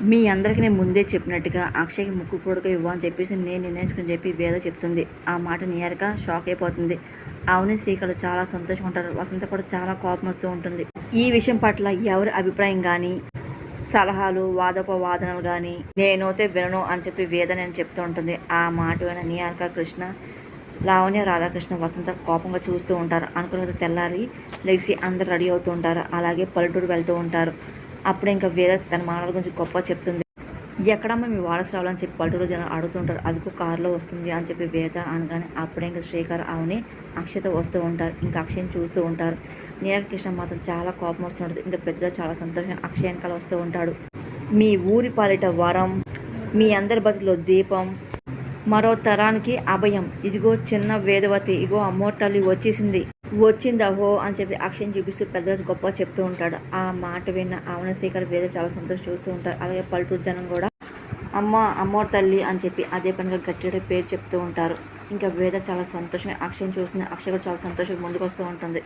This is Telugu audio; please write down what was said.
మీ అందరికీ నేను ముందే చెప్పినట్టుగా అక్షయ్కి ముక్కు కొడుకు ఇవ్వని చెప్పేసి నేను నిర్ణయించుకుని చెప్పి వేద చెప్తుంది. ఆ మాట నియర్గా షాక్ అయిపోతుంది. అవును శ్రీకళ చాలా సంతోషంగా ఉంటారు. వసంత కూడా చాలా కోపం వస్తూ ఉంటుంది. ఈ విషయం పట్ల ఎవరి అభిప్రాయం కానీ సలహాలు వాదోపవాదనలు కానీ నేనైతే వినను అని చెప్పి వేద నేను చెప్తూ ఉంటుంది. ఆ మాట విన నియార్క కృష్ణ లావణ్య రాధాకృష్ణ వసంత కోపంగా చూస్తూ ఉంటారు. అనుకున్న తెల్లారి లెగ్సి అందరు రెడీ అవుతూ ఉంటారు. అలాగే పల్లెటూరు వెళ్తూ ఉంటారు. అప్పుడు ఇంకా వేద తన మానవుల గురించి గొప్ప చెప్తుంది. ఎక్కడమ్మా మీ వారసు రావాలని చెప్పి పల్లెటూరు జనాలు అడుగుతుంటారు. అదికు కారులో వస్తుంది అని చెప్పి వేద అనగానే అప్పుడే ఇంకా శ్రీకర్ అవని అక్షత వస్తూ ఉంటారు. ఇంకా అక్షయ్ని చూస్తూ ఉంటారు. నీలకృష్ణ మాత్రం చాలా కోపం వస్తుంటుంది. ఇంకా పెద్దగా చాలా సంతోషం అక్షయ్ వెనకాల వస్తూ ఉంటాడు. మీ ఊరి పాలిట వరం మీ అందరి బతుకులో దీపం మరో తరానికి అభయం. ఇదిగో చిన్న వేదవతి ఇగో అమ్మోర్ తల్లి వచ్చేసింది. వచ్చిందహో అని చెప్పి అక్షయం చూపిస్తూ పెద్దరాజు గొప్ప చెప్తూ ఉంటాడు. ఆ మాట విన్న ఆవన శేఖర్ వేద చాలా సంతోషం చూస్తూ ఉంటారు అలాగే పల్లెటూరు జనం కూడా అమ్మ అమ్మోర్ తల్లి అని చెప్పి అదే పనిగా గట్టిగా పేరు చెప్తూ ఉంటారు. ఇంకా వేద చాలా సంతోషంగా అక్షయం చూస్తుంది. అక్షయ కూడా చాలా సంతోషంగా ముందుకు వస్తూ ఉంటుంది.